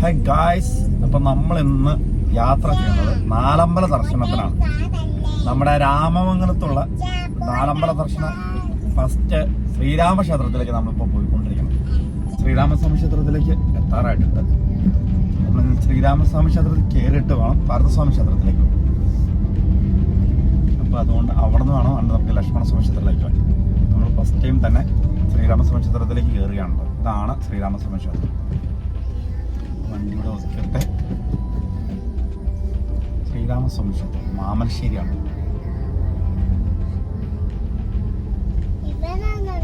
Hi guys അപ്പൊ നമ്മൾ ഇന്ന് യാത്ര ചെയ്യുന്നത് നാലമ്പല ദർശനത്തിനാണ്. നമ്മുടെ രാമമംഗലത്തുള്ള നാലമ്പല ദർശനം ഫസ്റ്റ് ശ്രീരാമ ക്ഷേത്രത്തിലേക്ക് നമ്മളിപ്പോൾ പോയിക്കൊണ്ടിരിക്കണം ശ്രീരാമസ്വാമി ക്ഷേത്രത്തിലേക്ക് എത്താറായിട്ടുണ്ട്. നമ്മൾ ശ്രീരാമസ്വാമി ക്ഷേത്രത്തിൽ കയറിയിട്ട് വേണം ഭാരതസ്വാമി ക്ഷേത്രത്തിലേക്ക്. അപ്പോൾ അതുകൊണ്ട് അവിടെ നിന്ന് വേണം നമുക്ക് ലക്ഷ്മണസ്വാമി ക്ഷേത്രത്തിലേക്ക് വേണം നമ്മൾ ഫസ്റ്റ് ടൈം തന്നെ ശ്രീരാമസ്വാമി ക്ഷേത്രത്തിലേക്ക് കയറുകയാണല്ലോ ഇതാണ് ശ്രീരാമസ്വാമി ക്ഷേത്രം. വണ്ടിയുടെ ഒതുക്കട്ടെ. ശ്രീരാമസ്വാമി ക്ഷേത്രം മാമൻശ്ശേരിയാണ്. ഇവനാണ്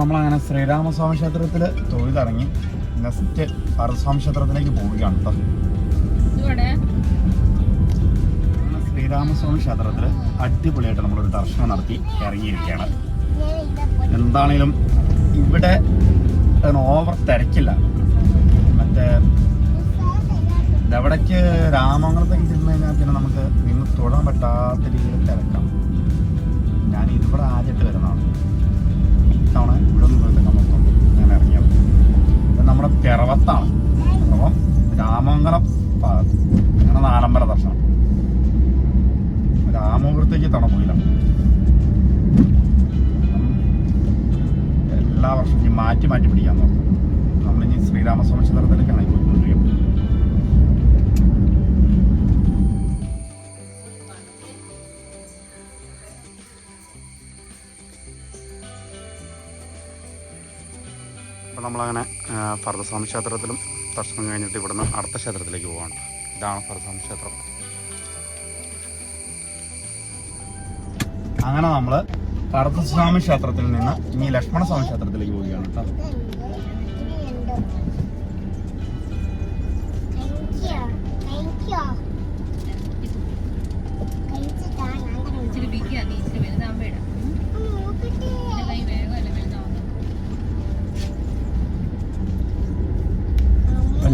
നമ്മളങ്ങനെ ശ്രീരാമസ്വാമി ക്ഷേത്രത്തിൽ തൊഴുതിറങ്ങി നെക്സ്റ്റ് പരസ്വാമി ക്ഷേത്രത്തിലേക്ക് പോവുകയാണ് കേട്ടോ ശ്രീരാമസ്വാമി ക്ഷേത്രത്തിൽ അടിപൊളിയായിട്ട് നമ്മളൊരു ദർശനം നടത്തി ഇറങ്ങിയിരിക്കുകയാണ്. എന്താണേലും ഇവിടെ ഓവർ തിരക്കില്ല. മറ്റേ എവിടേക്ക് രാമംഗലത്തേക്ക് ചെന്ന് കഴിഞ്ഞാൽ പിന്നെ നമുക്ക് നിന്ന് തൊഴാൻ പറ്റാത്ത രീതിയിൽ തിരക്കാം ഞാൻ ഇതിവിടെ ആദ്യമായിട്ട് വരുന്നതാണ്. മാറ്റി മാറ്റി പിടിക്കാൻ നോക്കും. നമ്മളിനി ശ്രീരാമസ്വാമി ക്ഷേത്രത്തിലേക്കാണ് പോയിക്കൊണ്ടിരിക്കുന്നത് അപ്പോൾ നമ്മളങ്ങനെ ഭരതസ്വാമി ക്ഷേത്രത്തിലും ദർശനം കഴിഞ്ഞിട്ട് ഇവിടുന്ന് അടുത്ത ക്ഷേത്രത്തിലേക്ക് പോവാണ്. ഇതാണ് ഭരതസ്വാമി ക്ഷേത്രം. അങ്ങനെ നമ്മൾ ഭരതസ്വാമി ക്ഷേത്രത്തിൽ നിന്ന് ഇനി ലക്ഷ്മണസ്വാമി ക്ഷേത്രത്തിലേക്ക് പോവുകയാണ് കേട്ടോ. ഇച്ചിരി ബിഗിയാ നീ ഇച്ചിരി വലുതാകുമ്പോ ഇടാം. ഇതെല്ലാം ഈ വേഗം അല്ല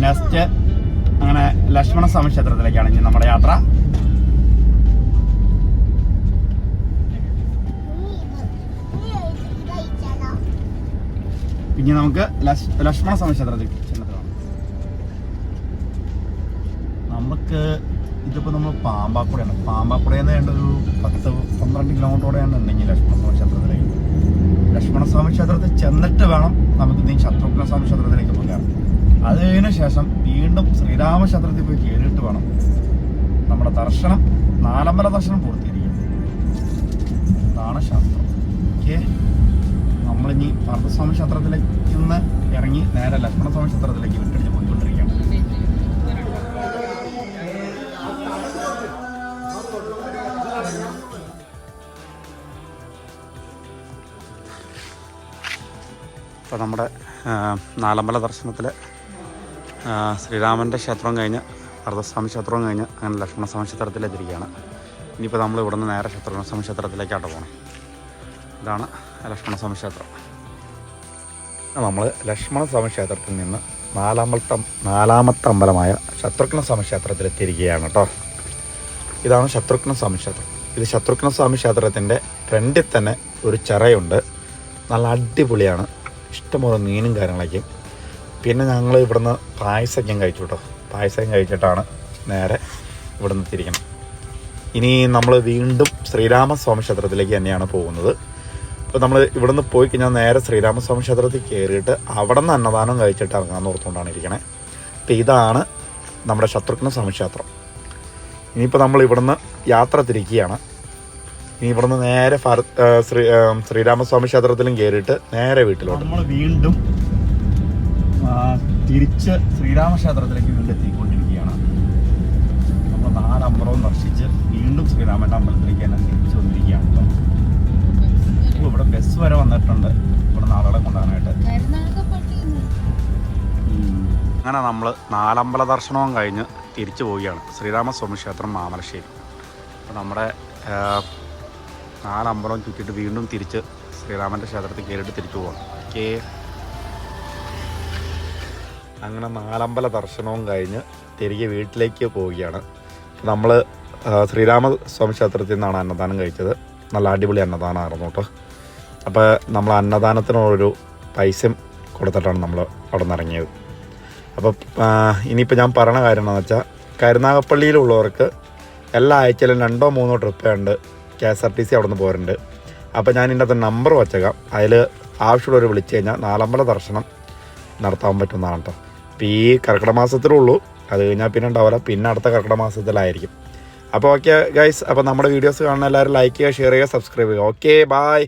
നെക്സ്റ്റ് അങ്ങനെ ലക്ഷ്മണസ്വാമി ക്ഷേത്രത്തിലേക്കാണ് ഇനി നമ്മുടെ യാത്ര. ഇനി നമുക്ക് ലക്ഷ്മണ സമക്ഷേത്രത്തിൽ ക്ഷേത്രത്തിൽ ചെന്നിട്ട് നമുക്ക് ഇതിപ്പോൾ നമ്മൾ പാമ്പാക്കുടയാണ്. പാമ്പാക്കുടയിൽ നിന്ന് വേണ്ട ഒരു പത്ത് പന്ത്രണ്ട് കിലോമീറ്ററോടെയാണ് ഉണ്ടെങ്കിൽ ലക്ഷ്മണസ്വാമി ക്ഷേത്രത്തിലേക്ക്. ലക്ഷ്മണസ്വാമി ക്ഷേത്രത്തിൽ ചെന്നിട്ട് വേണം നമുക്ക് ഇനി ശത്രുഘ്നസ്വാമി ക്ഷേത്രത്തിലേക്ക് പോകാൻ. അതിനു ശേഷം വീണ്ടും ശ്രീരാമ ക്ഷേത്രത്തിൽ പോയി കയറിയിട്ട് വേണം നമ്മുടെ ദർശനം. നാലമ്പല ദർശനം പൂർത്തീകരിക്കും അതാണ് ശാസ്ത്രം. ഓക്കെ? നമ്മളിനി പാർത്ഥസ്വാമി ക്ഷേത്രത്തിലേക്ക് നിന്ന് ഇറങ്ങി നേരെ ലക്ഷ്മണസ്വാമി ക്ഷേത്രത്തിലേക്ക് വിട്ടടിച്ച് പോയിക്കൊണ്ടിരിക്കുകയാണ്. ഇപ്പോൾ നമ്മുടെ നാലമ്പല ദർശനത്തിൽ ശ്രീരാമന്റെ ക്ഷേത്രം കഴിഞ്ഞ് ഭരതസ്വാമി ക്ഷേത്രവും കഴിഞ്ഞ് അങ്ങനെ ലക്ഷ്മണസ്വാമി ക്ഷേത്രത്തിലെത്തിയിരിക്കുകയാണ്. ഇനിയിപ്പോൾ നമ്മൾ ഇവിടുന്ന് നേരെ ക്ഷേത്രസ്വാമി ക്ഷേത്രത്തിലേക്കാട്ടോ പോകണം ഇതാണ് ലക്ഷ്മണസ്വാമി ക്ഷേത്രം നമ്മൾ ലക്ഷ്മണസ്വാമി ക്ഷേത്രത്തിൽ നിന്ന് നാലാമത്തെ നാലാമത്തെ അമ്പലമായ ശത്രുഘ്ന സ്വാമി ക്ഷേത്രത്തിൽ എത്തിയിരിക്കുകയാണ് കേട്ടോ ഇതാണ് ശത്രുഘ്ന സ്വാമി ക്ഷേത്രം ഇത് ശത്രുഘ്ന സ്വാമി ക്ഷേത്രത്തിന്റെ ഫ്രണ്ടിൽ തന്നെ ഒരു ചിറയുണ്ട്. നല്ല അടിപൊളിയാണ്. ഇഷ്ടംപോലെ മീനും കാര്യങ്ങളൊക്കെ പിന്നെ ഞങ്ങൾ ഇവിടുന്ന് പായസക്കം കഴിച്ചു കേട്ടോ പായസം കഴിച്ചിട്ടാണ് നേരെ ഇവിടുന്ന് തിരിക്കണം ഇനി നമ്മൾ വീണ്ടും ശ്രീരാമസ്വാമി ക്ഷേത്രത്തിലേക്ക് തന്നെയാണ് പോകുന്നത്. അപ്പോൾ നമ്മൾ ഇവിടെ നിന്ന് പോയി കഴിഞ്ഞാൽ നേരെ ശ്രീരാമസ്വാമി ക്ഷേത്രത്തിൽ കയറിയിട്ട് അവിടെ നിന്ന് അന്നദാനം കഴിച്ചിട്ട് ഇറങ്ങാമെന്ന് ഓർത്തുകൊണ്ടാണ് ഇരിക്കണേ. അപ്പോൾ ഇതാണ് നമ്മുടെ ശത്രുഘ്ന സ്വാമി ക്ഷേത്രം. ഇനിയിപ്പോൾ നമ്മൾ ഇവിടുന്ന് യാത്ര തിരിക്കുകയാണ്. ഇനി ഇവിടുന്ന് നേരെ ശ്രീ ശ്രീരാമസ്വാമി ക്ഷേത്രത്തിലും കയറിയിട്ട് നേരെ വീട്ടിലോട്ട്. നമ്മൾ വീണ്ടും തിരിച്ച് ശ്രീരാമക്ഷേത്രത്തിലേക്ക് വീണ്ടും എത്തിക്കൊണ്ടിരിക്കുകയാണ്. നമ്മൾ നാലമ്പലവും ദർശിച്ച് വീണ്ടും ശ്രീരാമന്റെ അമ്പലത്തിലേക്ക് തന്നെ തിരിച്ചു വന്നിരിക്കുകയാണ്. ഇവിടെ ബസ് വരെ വന്നിട്ടുണ്ട്. ഇവിടെ നാളുകളെ കൊണ്ടുപോകാനായിട്ട് അങ്ങനെ നമ്മൾ നാലമ്പല ദർശനവും കഴിഞ്ഞ് തിരിച്ചു പോവുകയാണ്. ശ്രീരാമസ്വാമി ക്ഷേത്രം മാമലശ്ശേരി. അപ്പോൾ നമ്മുടെ നാലമ്പലം ചുറ്റിയിട്ട് വീണ്ടും തിരിച്ച് ശ്രീരാമന്റെ ക്ഷേത്രത്തിൽ കയറിയിട്ട് തിരിച്ചു പോകണം ഓക്കേ അങ്ങനെ നാലമ്പല ദർശനവും കഴിഞ്ഞ് തിരികെ വീട്ടിലേക്ക് പോവുകയാണ്. നമ്മൾ ശ്രീരാമസ്വാമി ക്ഷേത്രത്തിൽ നിന്നാണ് അന്നദാനം കഴിച്ചത്. നല്ല അടിപൊളി അന്നദാനമായിരുന്നു കേട്ടോ. അപ്പോൾ നമ്മൾ അന്നദാനത്തിനുള്ളൊരു പൈസയും കൊടുത്തിട്ടാണ് നമ്മൾ അവിടെ നിന്ന് ഇറങ്ങിയത് അപ്പോൾ ഇനിയിപ്പോൾ ഞാൻ പറയണ കാര്യം എന്താണെന്ന് വെച്ചാൽ കരുനാഗപ്പള്ളിയിലുള്ളവർക്ക് എല്ലാ ആഴ്ചയിലും രണ്ടോ മൂന്നോ ട്രിപ്പ് ഉണ്ട് K S R T C അവിടെ നിന്ന് പോരുന്നുണ്ട് അപ്പോൾ ഞാൻ ഇതിന്റെ നമ്പർ വച്ചേക്കാം. അതിൽ ആവശ്യമുള്ളവർ വിളിച്ചു കഴിഞ്ഞാൽ നാലമ്പല ദർശനം നടത്താൻ പറ്റുന്നതാണ് കേട്ടോ അപ്പോൾ ഈ കർക്കിടക മാസത്തിലുള്ളൂ. അത് കഴിഞ്ഞാൽ പിന്നെ ഉണ്ടാവില്ല. പിന്നെ അടുത്ത കർക്കിടക മാസത്തിലായിരിക്കും. അപ്പോൾ ഓക്കെ ഗൈസ് അപ്പോൾ നമ്മുടെ വീഡിയോസ് കാണുന്ന എല്ലാവരും ലൈക്ക് ചെയ്യുക ഷെയർ ചെയ്യുക സബ്സ്ക്രൈബ് ചെയ്യുക. Okay bye